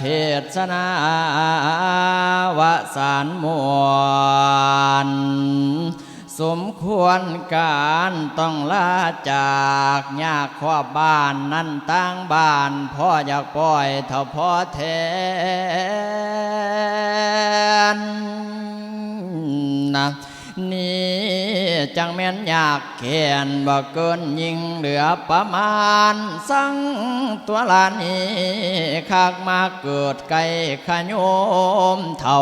เทศนาวสารมวนสมควรการต้องลาจากยากขอบบ้านนั่นตั้งบ้านพ่ออยากปล่อยเท่าพ่อแทนนะ นี่จังแม่นอยากเขียนบ่เกินยิงเหลือประมาณ สังตัวลานี้คากมาเกิดไก่ขยมเท่า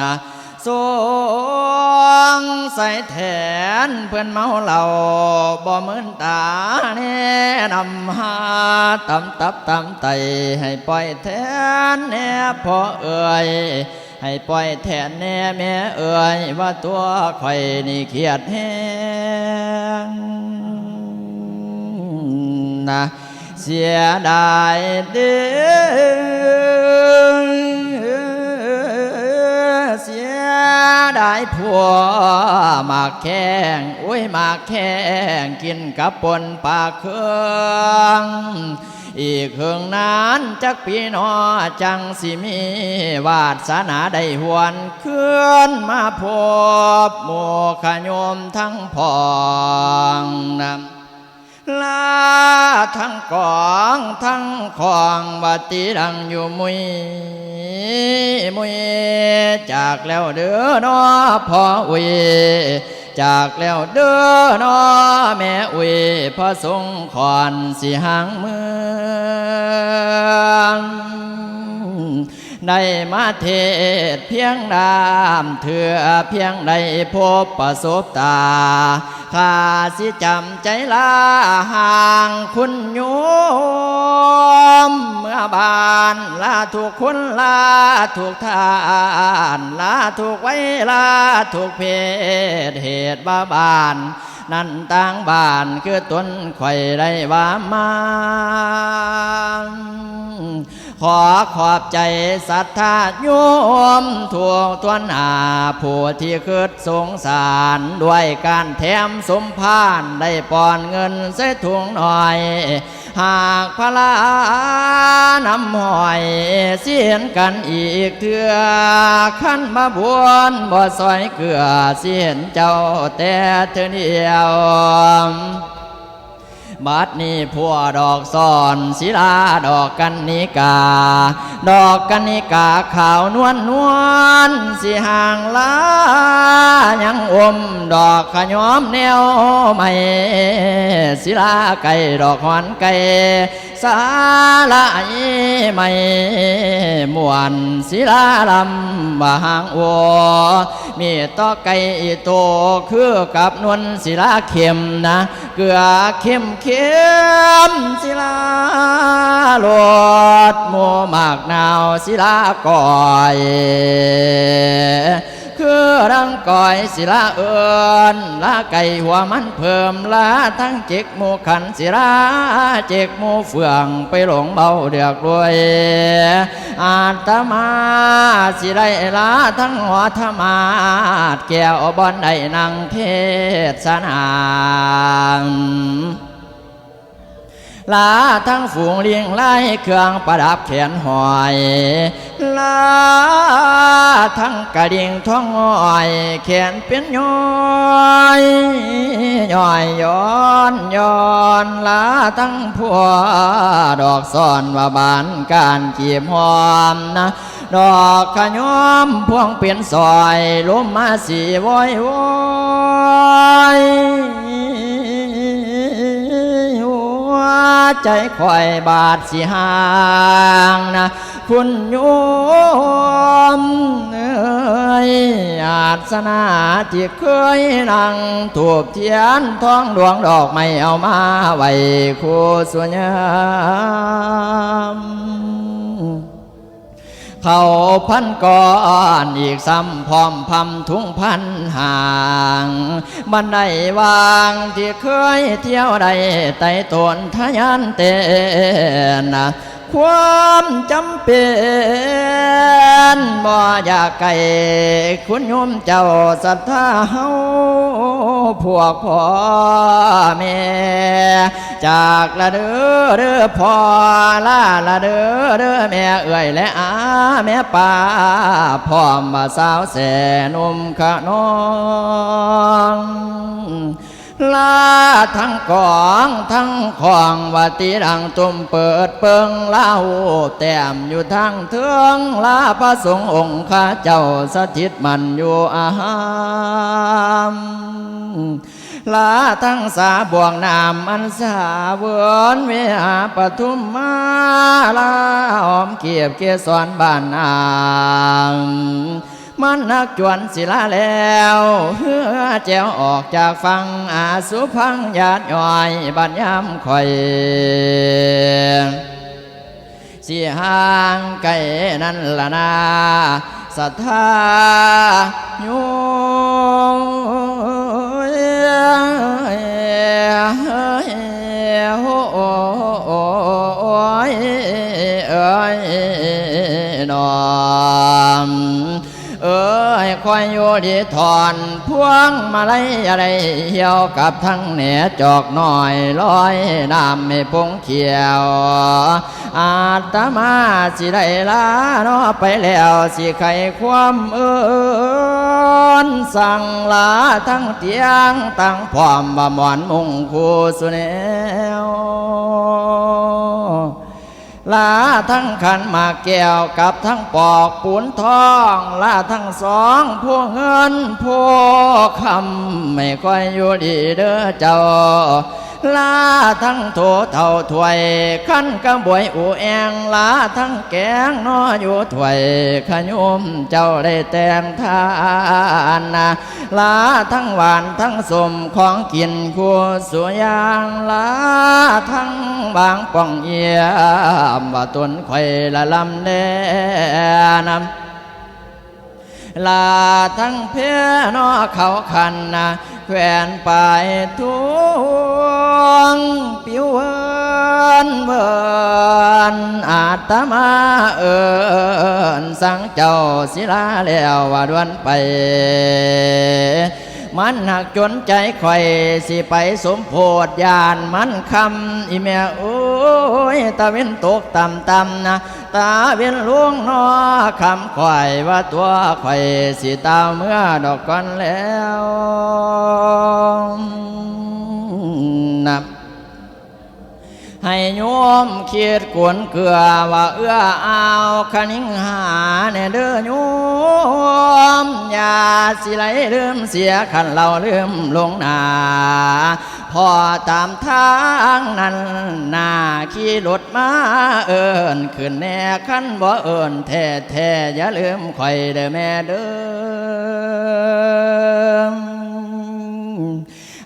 นะ สวงใส่แทนเพื่อนเมาเหล่าบ่เหมือนตาแน่นำหาตำตับตำไตให้ปล่อยแทนแน่พอเอ่ยให้ปล่อยแทนแน่แม่เอ่ยว่าตัวข่อยนี่เครียดแฮงนะเสียดายเด้อ ยดายผัวมาแข้งโอ้ยมาแข้งกินกับปนปลาเครื่องอีกเครื่องนั้นจักปีนอจังสิมี วาสนาได้หวนเคลื่อนมาพบโมขยมทั้งพองนำ ลาทั้งกองทั้งของบัติดังอยู่มุยมุยจากแล้วเด้อน้อพ่ออุยจากแล้วเด้อน้อแม่อุยพระสงฆ์ขอนสิหางเมือง ได้มาเทศเพียงดามเถื่อเพียงได้พบประสบตาข้าสิจำใจลาห่างคุณโยมเมื่อบานลาถูกคนลาถูกทานลาถูกไว้ลาถูกเพศเหตุบ้าบานนั่นต่างบ้านคือตนไข่ได้ว่ามา ขอขอบใจศรัทธาโยมทั่วทวนหาผู้ที่คืดสงสาร ด้วยการแถมสมพานได้ปอนเงินใส่ถุงหน่อย หากพลานำหอยเสียนกันอีกเถื่อขั้นมาบวนบ่ซอยเกลือเสียนเจ้าแต่เธอเดียว บัดนี้พัวดอกซ่อนศิลาดอกกันนิกา ดอกกันนิกาขาวนวลนวลสิห่างลายังอมดอกขยอมแนวใหม่ศิลาไก่ดอกหวานไก่สาละไอใหม่มวนศิลาลำบางโอมีต่อไก่โตคือกับนวลศิลาเข็มนะ เกลือเข็มเขมศิลาโลดโมมากนาวศิลาก่อยคือรังก่อยศิลาเอินลาไก่หัวมันเพิ่มลาทั้งเจ็กหมูขันศิลาเจ็กหมูเฟืองไปหลงเบาเดือกรวย อาตมาสิได้ลาทั้งหัวธรรมาแก้วบอนได้นั่งเทศนา ลาทั้งฝูงเลี้ยงไล่เครื่องประดับแขนหอย ลาทั้งกระดิ่งท้องอ้อย แขนเป็นย้อยย้อยย้อนย้อนลาทั้งพัวดอกซ่อนว่าบานการจีบหอมนะดอกขยอมพวงเปลี่ยนซอยลมมาสีวอยวอย ใจคอยบาดสีห่างนะคุณโยมเอ้ยอาสนาที่เคยนั่งถูกเทียนท้องดวงดอกไม่เอามาไว้คู่สุญญาม เขาพันก่อนอีกซ้ำพร้อมพำทุ่งพันห่างบันไดวางที่เคยเที่ยวใดไต่ตนทะยานเตนนะ ความจำเป็นบ่อยากไก่คุณโยมเจ้าศรัทธาเฮาพวกพ่อแม่จากละเด้อเด้อพ่อลาละเด้อเด้อแม่เอ่ยและอาแม่ป้าพร้อมาสาวแสนมขะน้อง ลาทั้งกองทั้งของวัติดังตุมเปิดเปิงเล่าแต้มอยู่ทางเทืองลาพระสงฆ์องค์ข้าเจ้าสถิตมันอยู่อาหามลาทั้งสาบวงนามอันสาเวนเวหาปทุมมาลาหอมเกียบเกสรบ้านนาง มันนักจวนศิลาแล้วเฮือแจวออกจากฟังอาสุพังญาติย่อยบัดยามคอยสีห่างไก่นั่นละนาศรัทธาโยโอ้ยเอ้ยนอม เอ้คอยอยู่ดีถอนพวงมาลัยอะไรเหี่ยวกับทั้งเหนือจอกหน่อยลอยน้ำไม่พงเขียว อาตมาสิได้ลาเนาะไปแล้วสิไขความเอินสั่งลาทั้งเตียงตั้งพร้อมบำหวานมุงคูสุเนว ลาทั้งขันหมากแก้วกับทั้งปอกปูนทองลาทั้งสองพวกเงินพวกคำไม่ค่อยอยู่ดีเด้อเจ้า ลาทั้งโถเท่าถวยขั้นกระบวยอูแองลาทั้งแกงนออยู่ถวยขยุมเจ้าได้แต่งทานนะลาทั้งหวานทั้งสมของกินคู่สุยางลาทั้งบางป่องเอียมว่าตนไข่ละลำแน่นำลาทั้งเพียนอเขาคันนะ แขวนไปทุงปิวเวินเวินอาตมาเอินสังเจ้าศิลาแล้วว่าดวนไป มันหักจนใจข่อยสิไปสมโพธยานมันคำอีเมียโอ้ยตาเว้นตกต่ำต่ำนะตาเวียนลวงนอคำข่อยว่าตัวข่อยสิตาเมื่อดอกก่อนแล้ว โยมเคียดกวนเกลือว่าเอื้อเอาคณิงหาเนเด้อโยมอย่าสิไหลลืมเสียขันเราลืมลงนาพอตามทางนั้นหน้าขี่รถมาเอินขึ้นแน่ขันบ่เอินแท้แท้อย่าลืมข่อยเด้อแม่เด้อ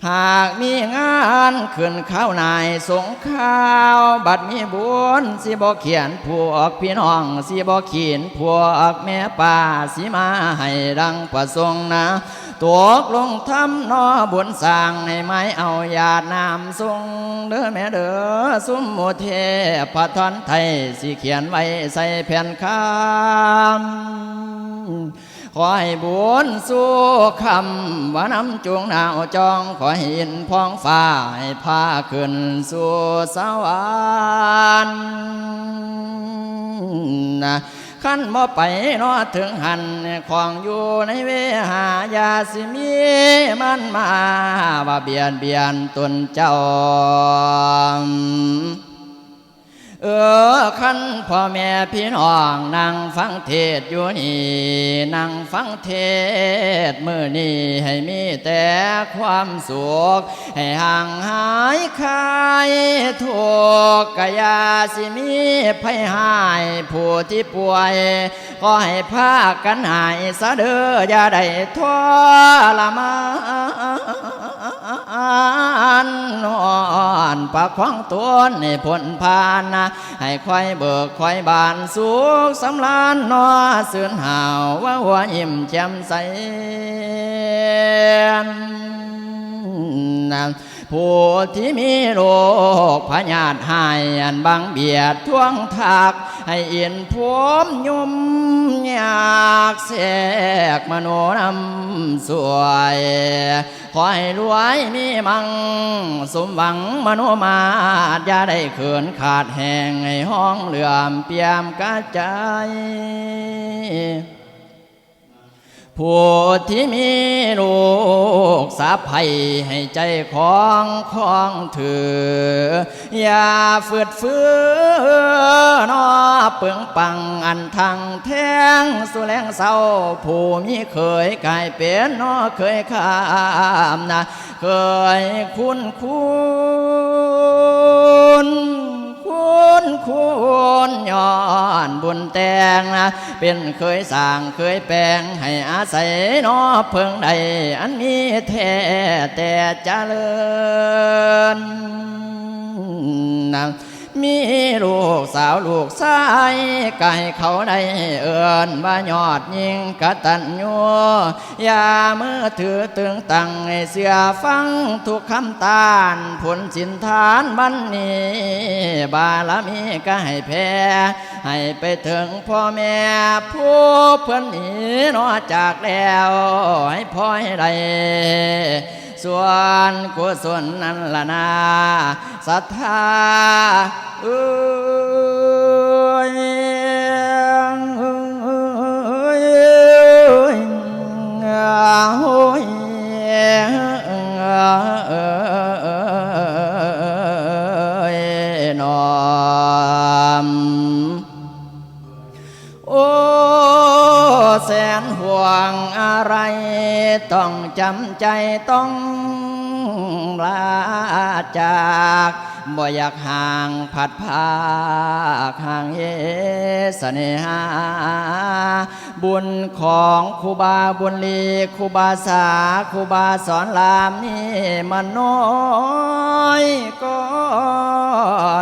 หากมีงานขึ้นข้าวนายสงข้าว บัดมีบุญสิบ่เขียนพวกพี่น้องสิบ่เขียนพวกแม่ป่าสิมาให้ดังประสงค์นะตัวลงทำนอบุญสร้างให้ไม้เอายาดน้ำทรงเด้อแม่เด้อสุมโมเทพระทอนไทยสิเขียนไว้ใส่แผ่นคำ ขอให้บุญสู้คำว่าน้ำจวงหนาวจอง ขอให้หินพองฟ้าให้พาขึ้นสู่สวรรค์นะขั้นบ่ไปนอถึงหันของอยู่ในเวหายาสิมีมันมาว่าเบียนเบียนตนเจ้า เออขันพ่อแม่พี่น้องนั่งฟังเทศอยู่นี่นั่งฟังเทศมือนี้ให้มีแต่ความสุขให้ห่างหายคายทุกข์กยาสิมีภัยหายผู้ที่ป่วย ก็ให้พากันหายสะเด้ออย่าได้ทรมาน นอนประคองตัวให้พ้นผ่านนะให้คอยเบิกคอยบานสุขสำลานนอเสื่นหาวว่าหัวยิ่มแจ่มใสน ผู้ที่มีโรคพญาติหายอันบังเบียดท่วงทักให้เอียนพวมยุมอยากแสกมโนนำสวย ขอให้รวยมีมัง สมหวังมโนมาตอย่าได้เขินขาดแห่งให้ห้องเหลื่อมเปียมกระจาย ผู้ที่มีลูกสาภัยให้ใจของของถือ อย่าฝืดฟื้อนอเปึงปังอันทางแทงสุแรงเศร้าผู้มีเคยกลายเป็นนอเคยข้ามนะ เคยคุ้นคุ้ งนะเป็นเคยสร้างเคยแปลงให้อาศัยนอเพิ่งใดอันมีแท้แต่เจริญนะ มีลูกสาวลูกชายไก่เขาได้เอินว่ายอดยิงกะตัญญูอย่ามือถือตึงตังให้เสียฟังทุกคำตานผลสินทานบันนี้ บารมีก็ให้แพ้ให้ไปถึงพ่อแม่ผู้เพื่อนหนีนอจากแล้วให้พ่อให้ได้ ส่วนกุศลนั้นละนาศรัทธาเอ้ยโอ้ยนอมโอ้แสนห่วงอะไร ต้องจำใจต้อง จาก บ่อยากห่างผัดภาห่างเยเนหา บุญของครูบาบุญลีครูบาสาครูบาสอนรามนี่มันน้อยก็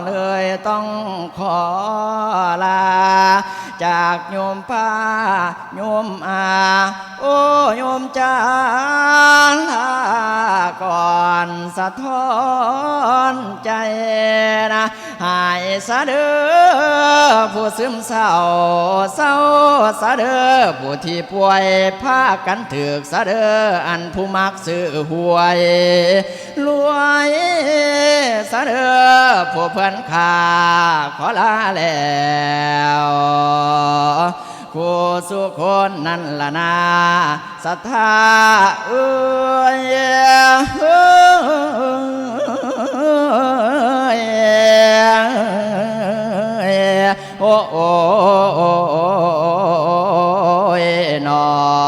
เลยต้องขอลา จากโยมป้าโยมอา โอ้โยมจ้าลาก่อนสะท้อนใจนะหายสะเดอผู้ซึมเศร้าเศร้าสะเดอผู้ที่ป่วยพากันถือสะเดออันผู้มักซื้อหวยรวยสะเดอผู้เพื่อนขาขอลาแล้วกูสุคนนั่นละนาสัทธาเอ้ย โอ้โอ้โอ้โอ้โอ้โอ้